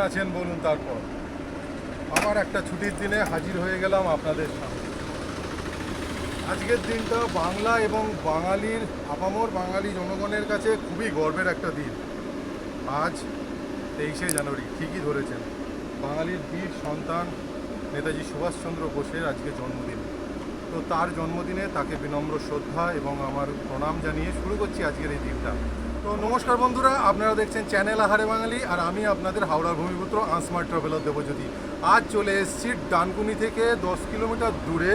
আছেন বলুন তারপর। আবার একটা ছুটির দিনে হাজির হয়ে গেলাম আপনাদের সামনে। আজকের দিনটা বাংলা এবং বাঙালির, আপামর বাঙালি জনগণের কাছে খুবই গর্বের একটা দিন। আজ তেইশে জানুয়ারি, ঠিকই ধরেছেন। বাঙালির বীর সন্তান নেতাজি সুভাষচন্দ্র বোসের আজকে জন্মদিন। তো তার জন্মদিনে তাকে বিনম্র শ্রদ্ধা এবং আমার প্রণাম জানিয়ে শুরু করছি আজকের এই দিনটা। তো নমস্কার বন্ধুরা, আপনারা দেখছেন চ্যানেল আহারে বাঙালি আর আমি আপনাদের হাওড়ার ভূমিপুত্র আনস্মার্ট ট্রাভেলার দেবজ্যোতি আজ চলে এসেছি ডানকুনি থেকে দশ কিলোমিটার দূরে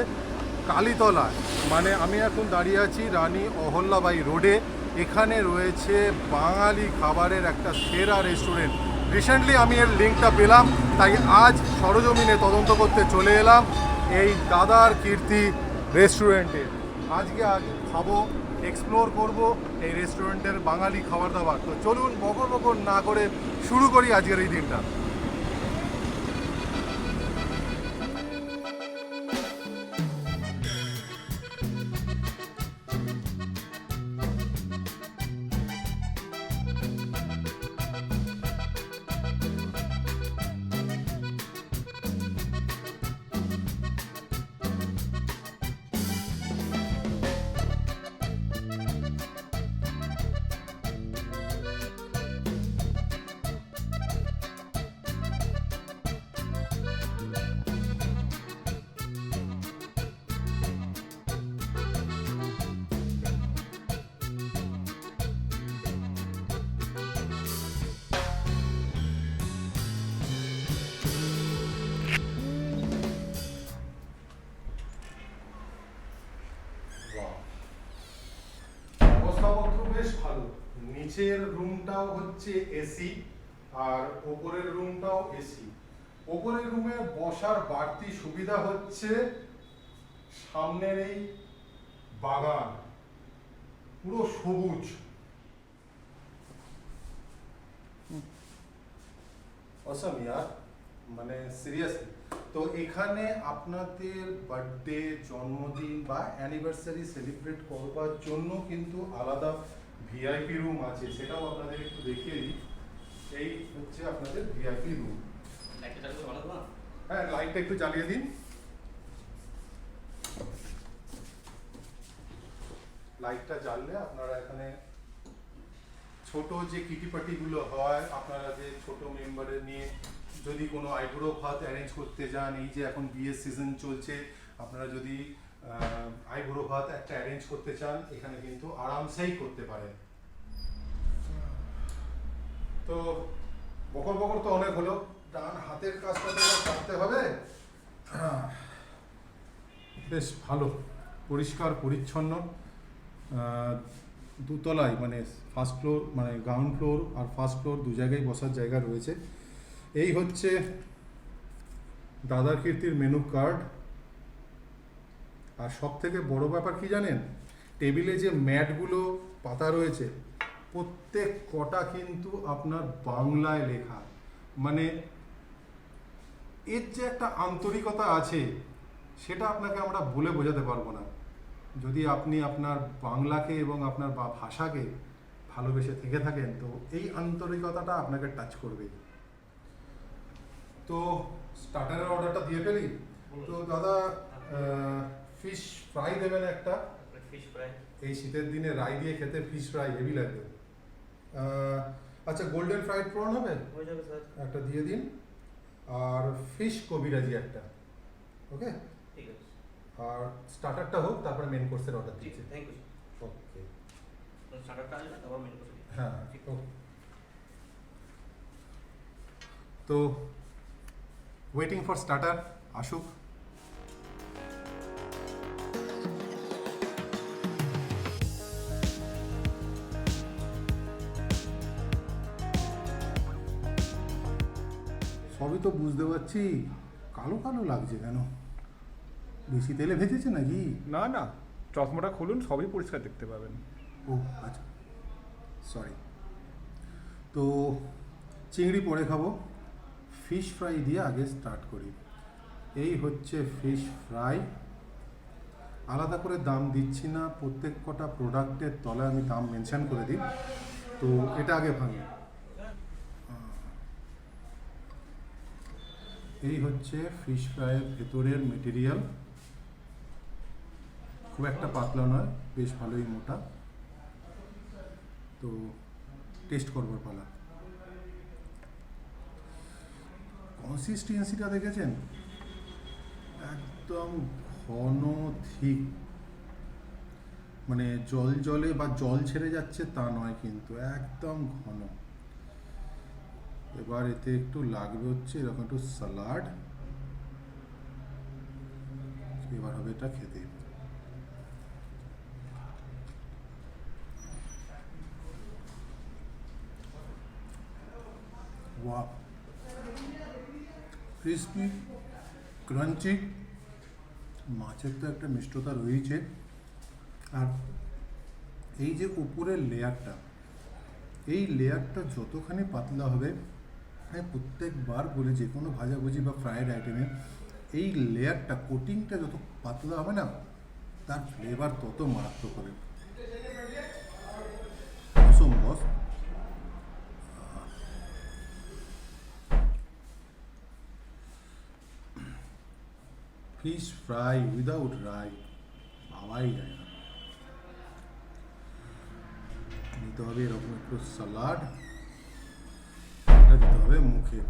কালীতলা মানে আমি এখন দাঁড়িয়ে আছি রানী অহল্যাবাই রোডে এখানে রয়েছে বাঙালি খাবারের একটা সেরা রেস্টুরেন্ট রিসেন্টলি আমি এর লিঙ্কটা পেলাম, তাই আজ সরজমিনে তদন্ত করতে চলে এলাম এই দাদার কীর্তি রেস্টুরেন্টে আজকে আজ খাব এক্সপ্লোর করব এই রেস্টুরেন্টের বাঙালি খাবার দাবার। তো চলুন বকর বকর না করে শুরু করি আজকের এই দিনটা। নিচের রুমটাও হচ্ছে এসি আর ওপরের রুমটাও এসি ওপরের রুমে বসার বাড়তি সুবিধা হচ্ছে সামনের এই বাগান। পুরো সবুজ। অসম ইয়ার মানে সিরিয়াসলি তো এখানে আপনাদের বার্থডে জন্মদিন বা অ্যানিভার্সারি সেলিব্রেট করবার জন্য কিন্তু আলাদা ভিআইপি রুম আছে সেটাও আপনাদের একটু দেখিয়ে দিই। এই হচ্ছে আপনাদের ভিআইপি রুম হ্যাঁ লাইটটা একটু জ্বালিয়ে দিন। লাইটটা জ্বাললে আপনারা এখানে ছোট যে কিটিপাটিগুলো হয় আপনারা যে ছোট মেম্বারের নিয়ে যদি কোনো আইব্রো ভাত অ্যারেঞ্জ করতে যান এই যে এখন বিয়ের সিজন চলছে আপনারা যদি আইব্রো ভাত একটা অ্যারেঞ্জ করতে চান, এখানে কিন্তু আরামসেই করতে পারেন। তো বকর বকর তো অনেক হলো, ডান হাতের কাজটা তো হবে। বেশ ভালো, পরিষ্কার, পরিচ্ছন্ন। দুতলায় মানে ফার্স্ট ফ্লোর মানে গ্রাউন্ড ফ্লোর আর ফার্স্ট ফ্লোর দু জায়গায় বসার জায়গা রয়েছে। এই হচ্ছে দাদার কীর্তির মেনু কার্ড আর সব থেকে বড় ব্যাপার কি জানেন? টেবিলে যে ম্যাটগুলো পাতা রয়েছে, প্রত্যেক কটা কিন্তু আপনার বাংলায় লেখা। মানে এর যে একটা আন্তরিকতা আছে, সেটা আপনাকে আমরা বলে বোঝাতে পারব না। যদি আপনি আপনার বাংলাকে এবং আপনার বা ভাষাকে ভালোবেসে থেকে থাকেন, তো এই আন্তরিকতাটা আপনাকে টাচ করবে। তো স্টার্টারের অর্ডারটা দিয়ে ফেলি। তো দাদা ফিশ ফ্রাই দেবেন একটা। ফিশ ফ্রাই এই শীতের দিনে রাই দিয়ে খেতে ফিশ ফ্রাই হেভি লাগবে। আচ্ছা গোল্ডেন ফ্রাইড প্রন হবে? হয়ে যাবে স্যার একটা দিয়ে দিন। আর ফিশ কবিরাজি একটা। ওকে? ঠিক আছে। আর স্টার্টারটা হোক তারপরে মেন কোর্সের অর্ডার দিচ্ছি। Thank you okay. স্টার্টারটা আসবে তারপর মেনু হ্যাঁ তো ওয়েটিং ফর স্টার্টার আসুক। তো বুঝতে পারছি। কালো কালো লাগছে কেন? বেশি তেলে ভেজেছে নাকি? না না। চশমাটা খুলুন সবই পরিষ্কার দেখতে পাবেন। ও আচ্ছা। সরি তো চিংড়ি পরে খাব। ফিশ ফ্রাই দিয়ে আগে স্টার্ট করি। এই হচ্ছে ফিশ ফ্রাই আলাদা করে দাম দিচ্ছি না। প্রত্যেক কটা প্রোডাক্টের তলায় আমি দাম মেনশন করে দিই। তো এটা আগে ভাঙি। এই হচ্ছে ফিশ ফ্রাইয়ের ভেতরের মেটেরিয়াল খুব একটা পাতলা নয়, বেশ ভালোই মোটা। তো টেস্ট করবার পালা। কনসিস্টেন্সিটা দেখেছেন? একদম ঘন ঠিক মানে জল জলে বা জল ছেড়ে যাচ্ছে তা নয় কিন্তু, একদম ঘন। এবার এতে একটু লাগবে হচ্ছে এরকম একটু সালাড। এবার হবে এটা খেতে। ওয়া ক্রিসপি, ক্রাঞ্চি। মাছের তো একটা মিষ্টতা রয়েছে আর এই যে উপরের লেয়ারটা এই লেয়ারটা যতখানি পাতলা হবে আমি প্রত্যেকবার বলি যে কোনো ভাজাভুজি বা ফ্রায়েড আইটেমে এই লেয়ারটা কোটিংটা যত পাতলা হবে না, তার ফ্লেভার তত মারাত্মক হবে। অসম ফিশ ফ্রাই উইদাউট রাই ভাবাই যায় না নিতে হবে এরকম একটু এটা দিতে হবে মুখে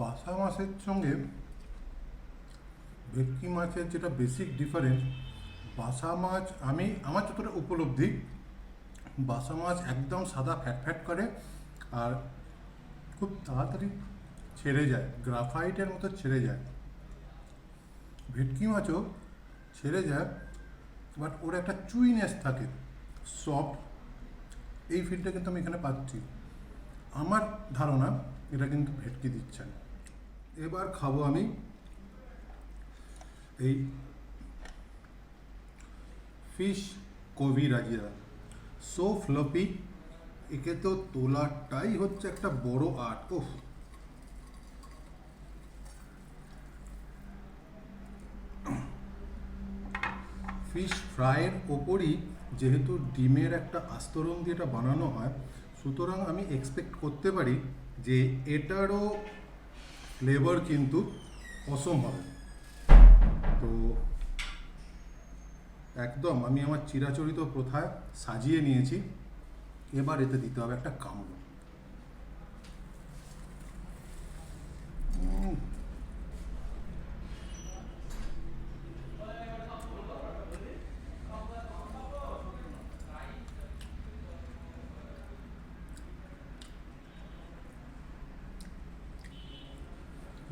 বাসা মাছের সঙ্গে ভেটকি মাছের যেটা বেসিক ডিফারেন্স বাসা মাছ আমি, আমার যতটা উপলব্ধি, বাসা মাছ একদম সাদা ফ্যাট ফ্যাট করে, আর খুব তাড়াতাড়ি ছেড়ে যায়, গ্রাফাইটের মতো ছেড়ে যায়। ভেটকি মাছও ছেড়ে যায় বাট ওর একটা চুইনেস থাকে সফট এই ফিলটা কিন্তু আমি এখানে পাচ্ছি। আমার ধারণা এটা কিন্তু ভেটকি দিচ্ছেন এবার খাব আমি এই ফিশ কবি রাজিয়া। সো ফ্লপি একে তো তোলাটাই হচ্ছে একটা বড় আর্ট ওফ ফিশ ফ্রাইয়ের ওপরই যেহেতু ডিমের একটা আস্তরণ দিয়ে এটা বানানো হয়, সুতরাং আমি এক্সপেক্ট করতে পারি যে এটারও ফ্লেভার কিন্তু অসম হবে তো একদম আমি আমার চিরাচরিত প্রথায় সাজিয়ে নিয়েছি। এবার এতে দিতে হবে একটা কামড়।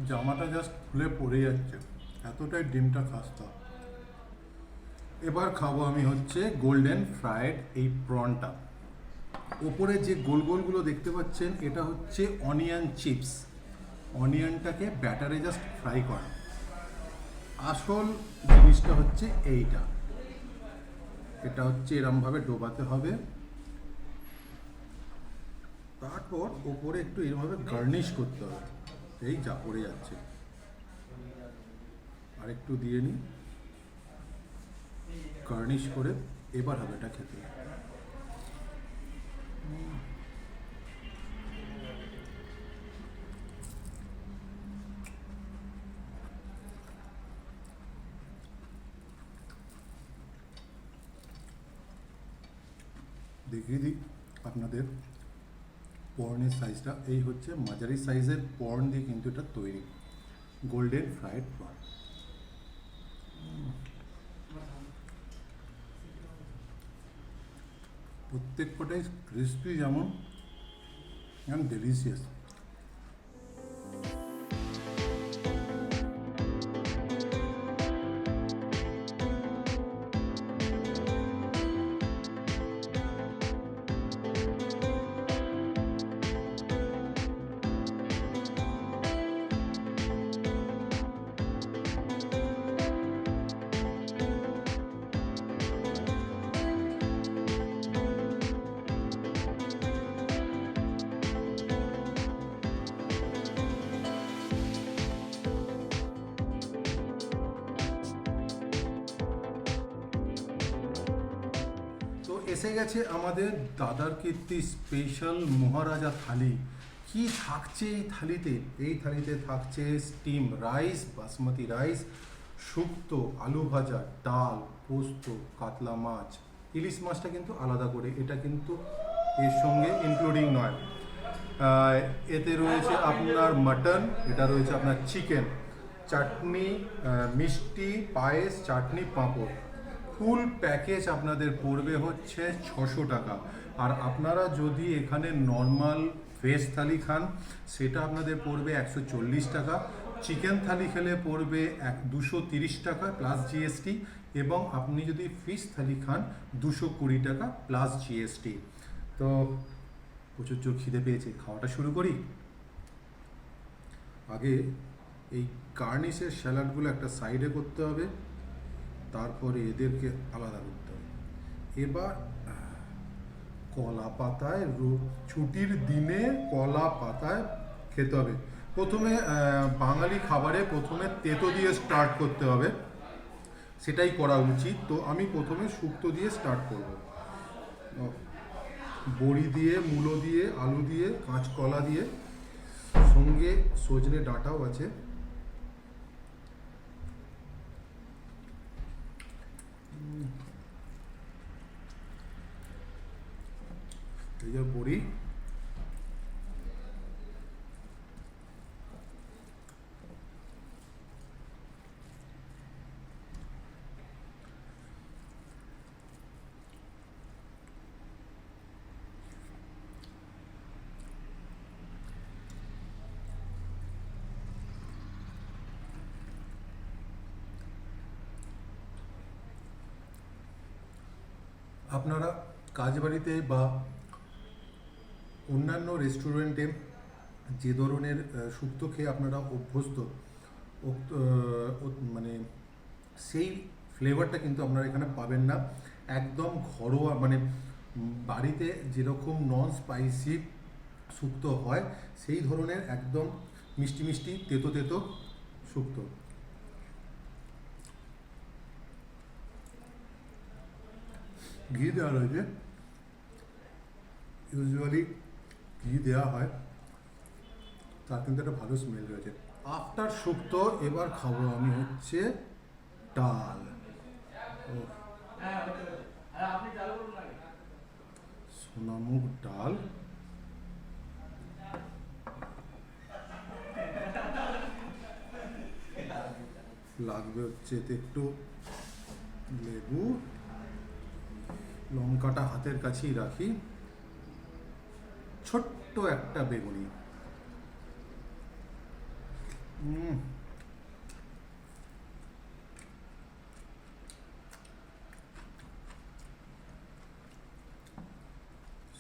জামাটা জাস্ট খুলে পড়ে যাচ্ছে। এতটাই ডিমটা খাস্তা। এবার খাব আমি হচ্ছে গোল্ডেন ফ্রায়েড এই প্রনটা ওপরে যে গোল গোলগুলো দেখতে পাচ্ছেন, এটা হচ্ছে অনিয়ন চিপস অনিয়নটাকে ব্যাটারে জাস্ট ফ্রাই করা। আসল জিনিসটা হচ্ছে এইটা। এটা হচ্ছে এরমভাবে ডোবাতে হবে। তারপর ওপরে একটু এরমভাবে গার্নিশ করতে হবে। এই যা পড়ে যাচ্ছে। আর একটু দিয়ে নিই গার্নিশ করে এবার হবে এটা খেতে। দেখিয়ে দিই আপনাদের পর্নের সাইজটা। এই হচ্ছে মাঝারি সাইজের পর্ন দিয়ে কিন্তু এটা তৈরি। Golden fried prawn. প্রত্যেক কটাই ক্রিস্পি যেমন অ্যান্ড ডেলিশিয়াস এসে গেছে আমাদের দাদার কীর্তি স্পেশাল মহারাজা থালি। কি থাকছে এই থালিতে? এই থালিতে থাকছে স্টিম রাইস বাসমতি রাইস শুক্তো, আলু ভাজা, ডাল, পোস্ত, কাতলা মাছ। ইলিশ মাছটা কিন্তু আলাদা করে, এটা কিন্তু এর সঙ্গে ইনক্লুডিং নয়। এতে রয়েছে আপনার মাটন এটা রয়েছে আপনার চিকেন চাটনি মিষ্টি, পায়েস, চাটনি, পাঁপড়। ফুল প্যাকেজ আপনাদের পড়বে হচ্ছে ছশো টাকা। আর আপনারা যদি এখানে নর্মাল ভেজ থালি খান, সেটা আপনাদের পড়বে একশো চল্লিশ টাকা। চিকেন থালি খেলে পড়বে এক, দুশো তিরিশ টাকা প্লাস জিএসটি এবং আপনি যদি ফিশ থালি খান, দুশো কুড়ি টাকা প্লাস জিএসটি। তো প্রচুর জোর খিদে পেয়েছে, খাওয়াটা শুরু করি। আগে এই কার্নিশের স্যালাডগুলো একটা সাইডে করতে হবে। তারপরে এদেরকে আলাদা করতে হবে। এবার কলা পাতায় ছুটির দিনে কলা পাতায় খেতে হবে। প্রথমে বাঙালি খাবারে প্রথমে তেতো দিয়ে স্টার্ট করতে হবে। সেটাই করা উচিত। তো আমি প্রথমে শুক্তো দিয়ে স্টার্ট করব। বড়ি দিয়ে, মূলো দিয়ে, আলু দিয়ে, কাঁচকলা দিয়ে, সঙ্গে সজনে ডাঁটাও আছে। উম। এই যে বড়ি আপনারা কাজবাড়িতে বা অন্যান্য রেস্টুরেন্টে যে ধরনের শুক্তো খেয়ে আপনারা অভ্যস্ত মানে সেই ফ্লেভারটা কিন্তু আপনারা এখানে পাবেন না। একদম ঘরোয়া মানে বাড়িতে যেরকম নন স্পাইসি শুক্তো হয়, সেই ধরনের একদম মিষ্টি মিষ্টি তেতো তেতো শুক্তো ঘি দেওয়া রয়েছে। ইউজুয়ালি ঘি দেওয়া হয়, তার কিন্তু একটা ভালো স্মেল রয়েছে। আফটার শুক্তো, এবার খাব আমি হচ্ছে ডাল। সোনামুখ ডাল। লাগবে হচ্ছে এতে একটু লেবু। লঙ্কাটা হাতের কাছেই রাখি। ছোট্ট একটা বেগুনি।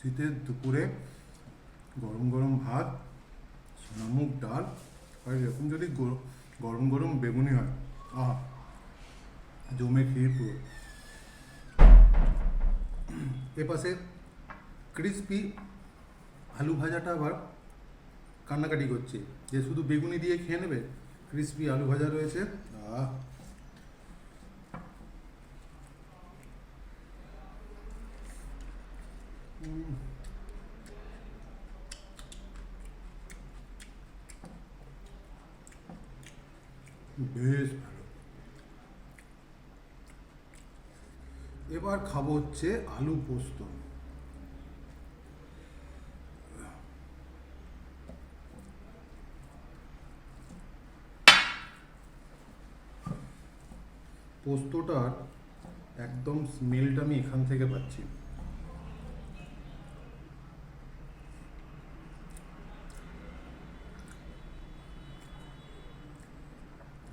শীতের দুপুরে গরম গরম ভাত সোনামুখ ডাল, আর এরকম যদি গর- গরম গরম বেগুনি হয়, আহ, জমে খেয়ে পুরো এপাশে ক্রিসপি আলু ভাজাটা আবার কান্নাকাটি করছে। যে শুধু বেগুনি দিয়ে খেয়ে নেবে? ক্রিসপি আলু ভাজা রয়েছে। আহ। বেশ ভালো। এবার খাব হচ্ছে আলু পোস্ত। পোস্তটার একদম স্মেলটা আমি এখান থেকে পাচ্ছি।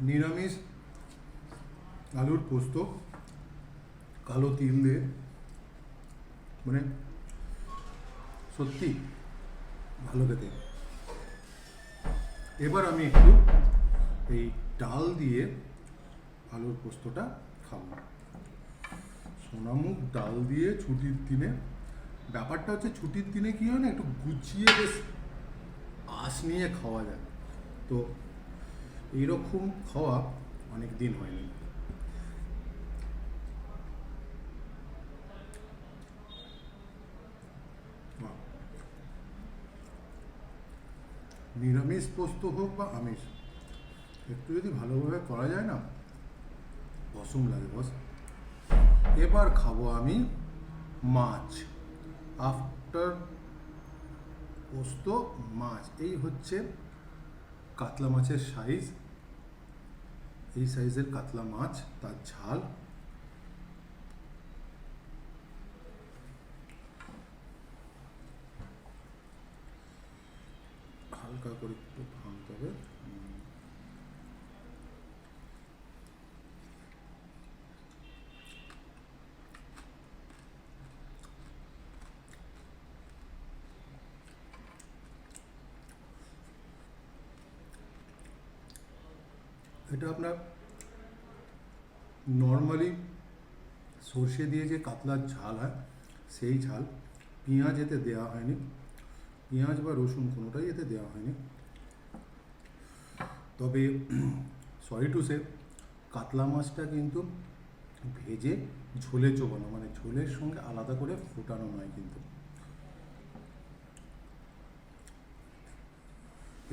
নিরামিষ আলুর পোস্ত, কালো তিল দিয়ে। মানে সত্যি ভালো খেতে। এবার আমি একটু এই ডাল দিয়ে আলুর পোস্তটা খাব। সোনামুখ ডাল দিয়ে ছুটির দিনে, ব্যাপারটা হচ্ছে ছুটির দিনে কি হয় না, একটু গুছিয়ে বেশ আশ নিয়ে খাওয়া যায়। তো এইরকম খাওয়া অনেক দিন হয়নি। নিরামিষ পোস্ত হোক বা আমিষ, একটু যদি ভালোভাবে করা যায় না অসম লাগে বস এবার খাব আমি মাছ। আফটার পোস্ত, মাছ। এই হচ্ছে কাতলা মাছের সাইজ এই সাইজের কাতলা মাছ, তার ঝাল। হালকা করে একটু ভাঙতে হবে। এটা আপনার নর্মালি সর্ষে দিয়ে যে কাতলার ঝাল হয়, সেই ঝাল পেঁয়াজ এতে দেওয়া হয়নি। পেঁয়াজ বা রসুন কোনোটাই এতে দেওয়া হয়নি। তবে সরি টু সে কাতলা মাছটা কিন্তু ভেজে ঝোলে চোবানো মানে ঝোলের সঙ্গে আলাদা করে ফোটানো নয় কিন্তু।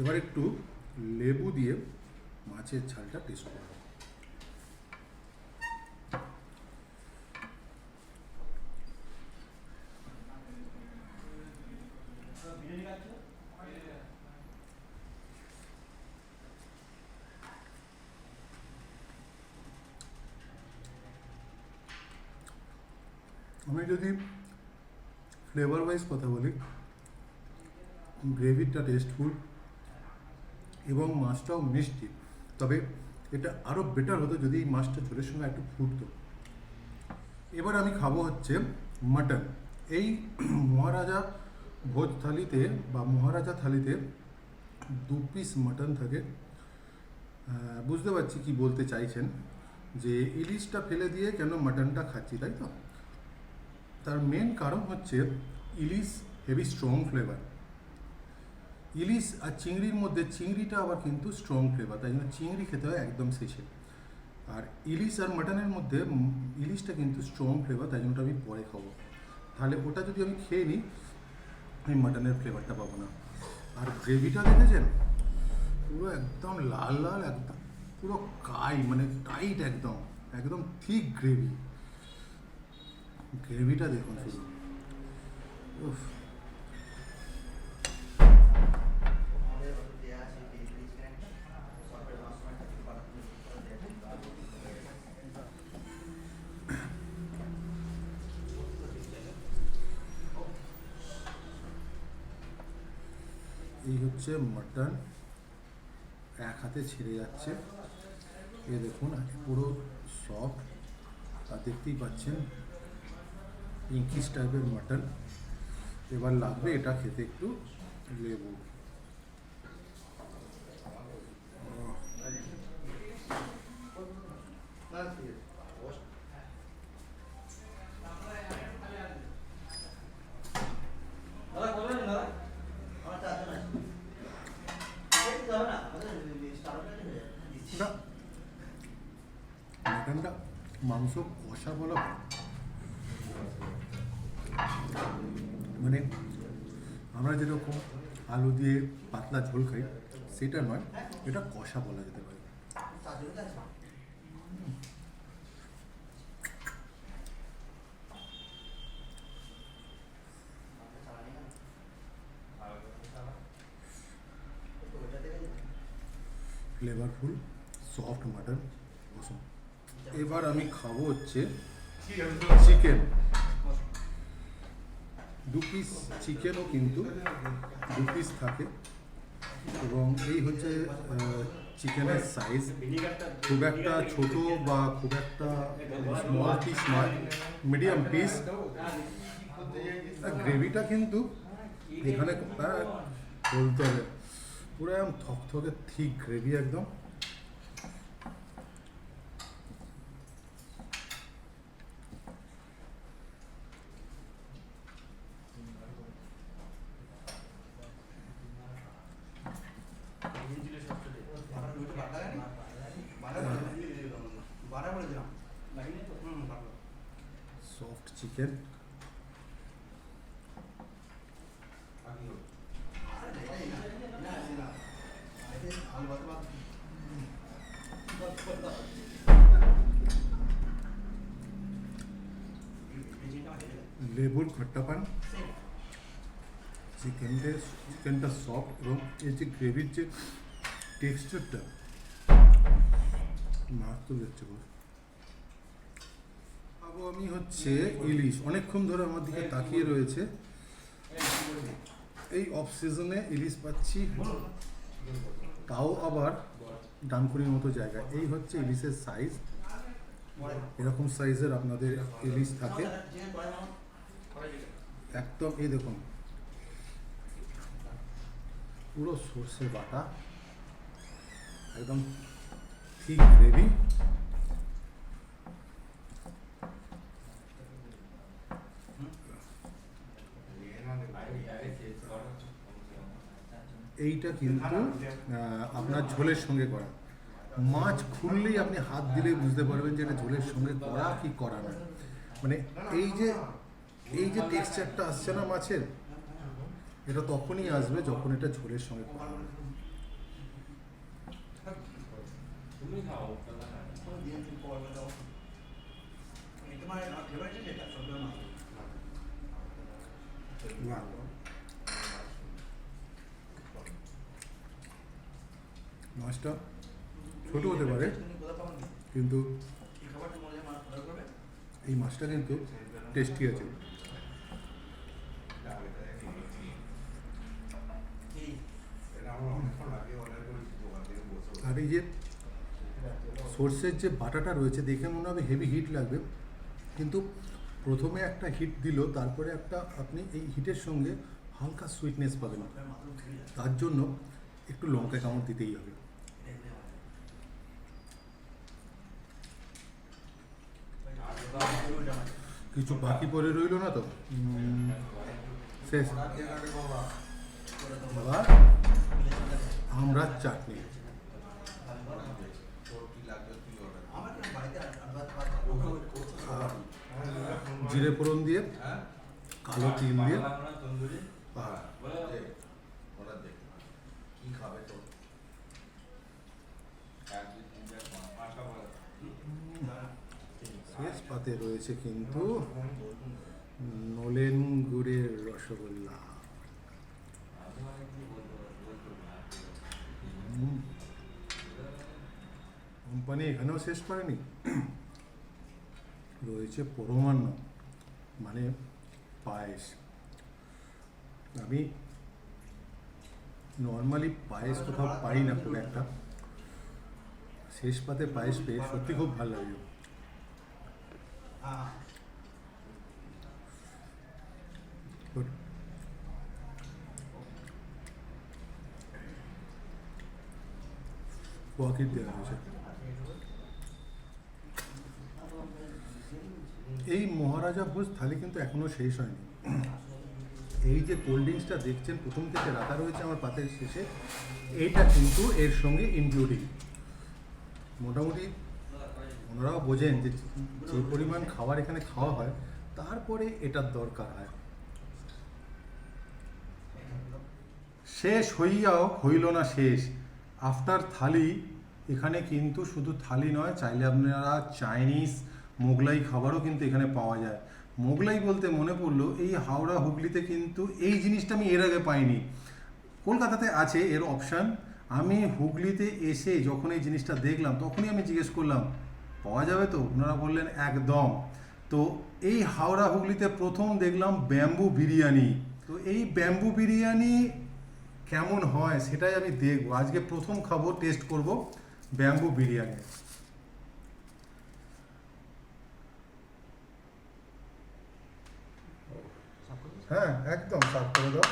এবার একটু লেবু দিয়ে মাছের ঝালটা টেস্ট করব। আমি যদি ফ্লেভার ওয়াইজ কথা বলি গ্রেভিটা টেস্টফুল এবং মাছটাও মিষ্টি। তবে এটা আরও বেটার হতো যদি এই মাছটা ঝোলের সঙ্গে একটু ফুটতো। এবার আমি খাব হচ্ছে মাটন এই মহারাজা ভোজ থালিতে বা মহারাজা থালিতে দু পিস মাটন থাকে। বুঝতে পারছি কি বলতে চাইছেন যে ইলিশটা ফেলে দিয়ে কেন মাটনটা খাচ্ছি, তাই তো? তার মেন কারণ হচ্ছে ইলিশ হেভি স্ট্রং ফ্লেভার ইলিশ আর চিংড়ির মধ্যে, চিংড়িটা আবার কিন্তু স্ট্রং ফ্লেভার তাই জন্য চিংড়ি খেতে হয় একদম শেষে। আর ইলিশ আর মাটনের মধ্যে ইলিশটা কিন্তু স্ট্রং ফ্লেভার তাই জন্য আমি পরে খাব। তাহলে ওটা যদি আমি খেয়ে নিই, আমি মাটনের ফ্লেভারটা পাবো না। আর গ্রেভিটা দেখেছেন? পুরো একদম লাল লাল, একদম পুরো কাই মানে টাইট একদম একদম ঠিক গ্রেভি গ্রেভিটা দেখুন শুধু। হচ্ছে মাটন এক হাতে ছিঁড়ে যাচ্ছে। এ দেখুন, পুরো সফট আর দেখতেই পাচ্ছেন পিঙ্কিশ টাইপের মাটন এবার লাগবে এটা খেতে একটু লেবু দাদা কত দাদা ওটা মাটনটা মাংস কষা বলা মানে আমরা যেরকম আলু দিয়ে পাতলা ঝোল খাই, সেটা নয়, এটা কষা বলা যেতে পারে। ফ্লেভারফুল সফট অসম এবার আমি খাব হচ্ছে চিকেন। দু পিস চিকেনও কিন্তু দু পিস থাকে। এবং এই হচ্ছে চিকেনের সাইজ খুব একটা ছোট বা খুব একটা স্মল পিস নয়। মিডিয়াম পিস গ্রেভিটা কিন্তু এখানে বলতে হবে পুরো একদম থকথকে থিক গ্রেভি একদম। সফট এবং এই যে গ্রেভির যে টেক্সচারটা মাছ যাচ্ছে আমি হচ্ছে ইলিশ। অনেকক্ষণ ধরে আমার দিকে তাকিয়ে রয়েছে। এই অফ সিজনে ইলিশ পাচ্ছি, তাও আবার ডানকুনির মতো জায়গা এই হচ্ছে ইলিশের সাইজ এরকম সাইজের আপনাদের ইলিশ থাকে। একদম, এই দেখুন। পুরো সর্ষে বাটা, একদম ঠিক গ্রেভি এইটা কিন্তু আপনার ঝোলের সঙ্গে করা। মাছ খুললেই আপনি হাত দিলেই বুঝতে পারবেন যে এটা ঝোলের সঙ্গে করা কি করা না। মানে এই যে এই যে টেক্সচারটা আসছে না মাছের এটা তখনই আসবে যখন এটা ঝোলের সঙ্গে। মাছটা ছোট হতে পারে, কিন্তু এই মাছটা কিন্তু টেস্টি আছে কি আর এই যে সর্ষের যে বাটাটা রয়েছে, দেখে মনে হবে হেভি হিট লাগবে। কিন্তু প্রথমে একটা হিট দিল, তারপরে একটা আপনি এই হিটের সঙ্গে হালকা সুইটনেস পাবেন। তার জন্য একটু লঙ্কা কামড় দিতেই হবে। কিছু বাকি পড়ে রইল না তো? শেষ। আমরা চাটনি আমার কেন বাড়িতে আড্ডা আর জিরে ফোড়ন দিয়ে কালো তিল দিয়ে। বলে শেষ পাতে রয়েছে কিন্তু নলেন গুড়ের রসগোল্লা। কোম্পানি এখানেও শেষ করেনি? রয়েছে পরমান্ন। মানে পায়েস। আমি নর্মালি পায়েস কোথাও পাই না খুব একটা। শেষ পাতে পায়েস পেয়ে সত্যি খুব ভালো লাগল হ্যাঁ Good. ওয়াকিট দেওয়া হয়েছে। এই মহারাজা ভোজ থালি কিন্তু এখনও শেষ হয়নি। এই যে কোল্ড ড্রিঙ্কসটা দেখছেন, প্রথম থেকে রাখা রয়েছে আমার পাতের শেষে, এইটা কিন্তু এর সঙ্গে ইনক্লুডিং মোটামুটি ওনারাও বোঝেন যে যে পরিমাণ খাবার এখানে খাওয়া হয়, তারপরে এটার দরকার হয়। শেষ হইয়াও হইল না শেষ। আফটার থালি, এখানে কিন্তু শুধু থালি নয়, চাইলে আপনারা চাইনিজ মোগলাই খাবারও কিন্তু এখানে পাওয়া যায়। মোগলাই বলতে মনে পড়ল, এই হাওড়া হুগলিতে কিন্তু এই জিনিসটা আমি এর আগে পাইনি। কলকাতাতে আছে এর অপশান আমি হুগলিতে এসে যখন এই জিনিসটা দেখলাম, তখনই আমি জিজ্ঞেস করলাম, পাওয়া যাবে তো? ওনারা বললেন, একদম। তো এই হাওড়া হুগলিতে প্রথম দেখলাম ব্যাম্বু বিরিয়ানি। তো এই ব্যাম্বু বিরিয়ানি কেমন হয় সেটাই আমি দেখব। আজকে প্রথম খাব টেস্ট করব ব্যাম্বু বিরিয়ানি। হ্যাঁ একদম সার্ভ করে দাও।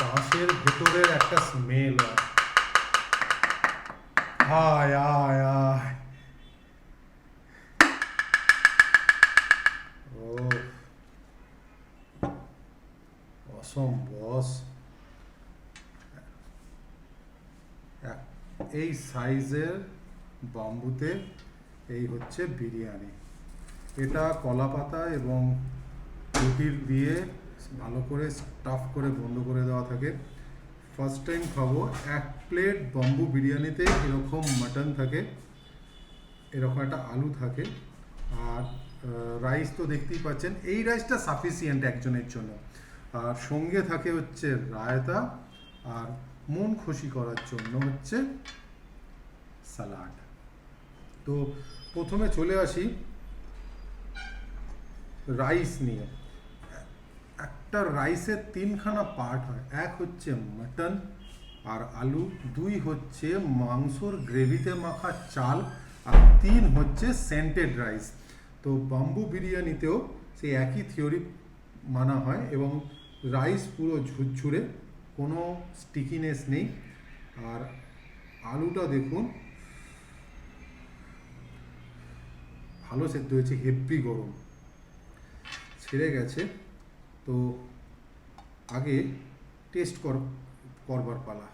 বাঁশের ভেতরের একটা স্মেল আয়। আয় আয় ও। অসম এই সাইজের বাম্বুতে এই হচ্ছে বিরিয়ানি। এটা কলা পাতা এবং রুটির দিয়ে ভালো করে স্টাফ করে বন্ধ করে দেওয়া থাকে। ফার্স্ট টাইম খাব, এক প্লেট বম্বু বিরিয়ানিতে এরকম মাটন থাকে, এরকম একটা আলু থাকে, আর রাইস তো দেখতেই পাচ্ছেন, এই রাইসটা সাফিসিয়েন্ট একজনের জন্য। আর সঙ্গে থাকে হচ্ছে রায়তা, আর মন খুশি করার জন্য হচ্ছে সালাড তো প্রথমে চলে আসি রাইস নিয়ে। একটা রাইসের তিনখানা পার্ট হয়। এক হচ্ছে মাটন আর আলু, দুই হচ্ছে মাংসর গ্রেভিতে মাখা চাল, আর তিন হচ্ছে সেন্টেড রাইস। তো বাম্বু বিরিয়ানিতেও সেই একই থিওরি মানা হয় এবং রাইস পুরো ঝুরঝুরে, কোনো স্টিকিনেস নেই। আর আলুটা দেখুন ভালো সেদ্ধ হয়েছে হেভি গরম। ছেড়ে গেছে। তো আগে টেস্ট কর, করবার পালা।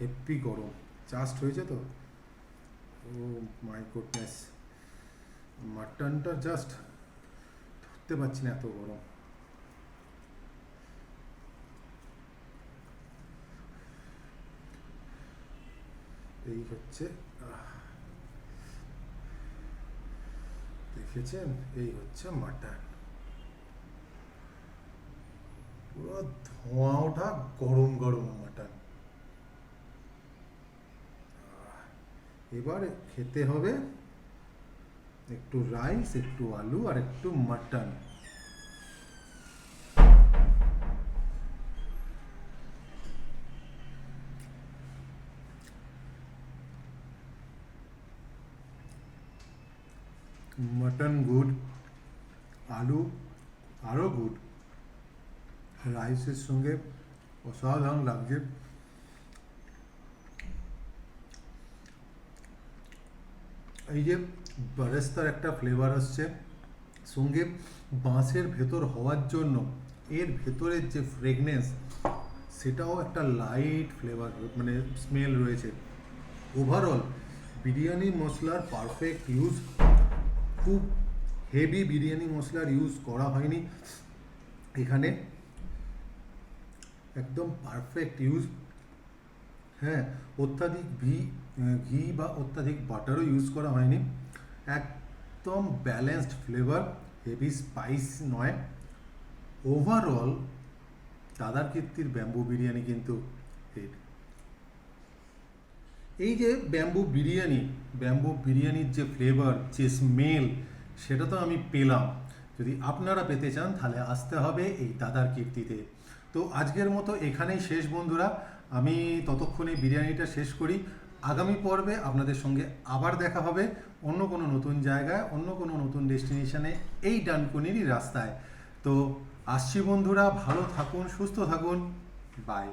হেভি গরম। জাস্ট হয়েছে তো? ও মাই গুডনেস। মাটনটা জাস্ট ধরতে পারছি না এত গরম। এই হচ্ছে আহ, দেখেছেন এই হচ্ছে মাটন পুরো ধোঁয়া ওঠা গরম গরম মাটন এবার খেতে হবে একটু রাইস একটু আলু আর একটু মাটন মটন গুড আলু আরও গুড রাইসের সঙ্গে অসাধারণ লাগছে। এই যে বারেস্তার একটা ফ্লেভার আসছে, সঙ্গে বাঁশের ভেতর হওয়ার জন্য এর ভেতরের যে ফ্রেগনেন্স সেটাও একটা লাইট ফ্লেভার মানে স্মেল রয়েছে। ওভারঅল বিরিয়ানি মশলার পারফেক্ট ইউজ খুব হেভি বিরিয়ানি মশলার ইউজ করা হয়নি। এখানে একদম পারফেক্ট ইউজ হ্যাঁ অত্যাধিক ঘি ঘি বা অত্যাধিক বাটারও ইউজ করা হয়নি। একদম ব্যালেন্সড ফ্লেভার হেভি স্পাইস নয়। ওভারঅল দাদার কীর্তির ব্যাম্বু বিরিয়ানি কিন্তু এই যে ব্যাম্বু বিরিয়ানি ব্যাম্বু বিরিয়ানির যে ফ্লেভার যে স্মেল সেটা তো আমি পেলাম। যদি আপনারা পেতে চান, তাহলে আসতে হবে এই দাদার কীর্তিতে। তো আজকের মতো এখানেই শেষ বন্ধুরা। আমি ততক্ষণে বিরিয়ানিটা শেষ করি। আগামী পর্বে আপনাদের সঙ্গে আবার দেখা হবে অন্য কোনো নতুন জায়গায়, অন্য কোনো নতুন ডেস্টিনেশনে এই ডানকুনিরই রাস্তায়। তো আসছি বন্ধুরা, ভালো থাকুন, সুস্থ থাকুন। বাই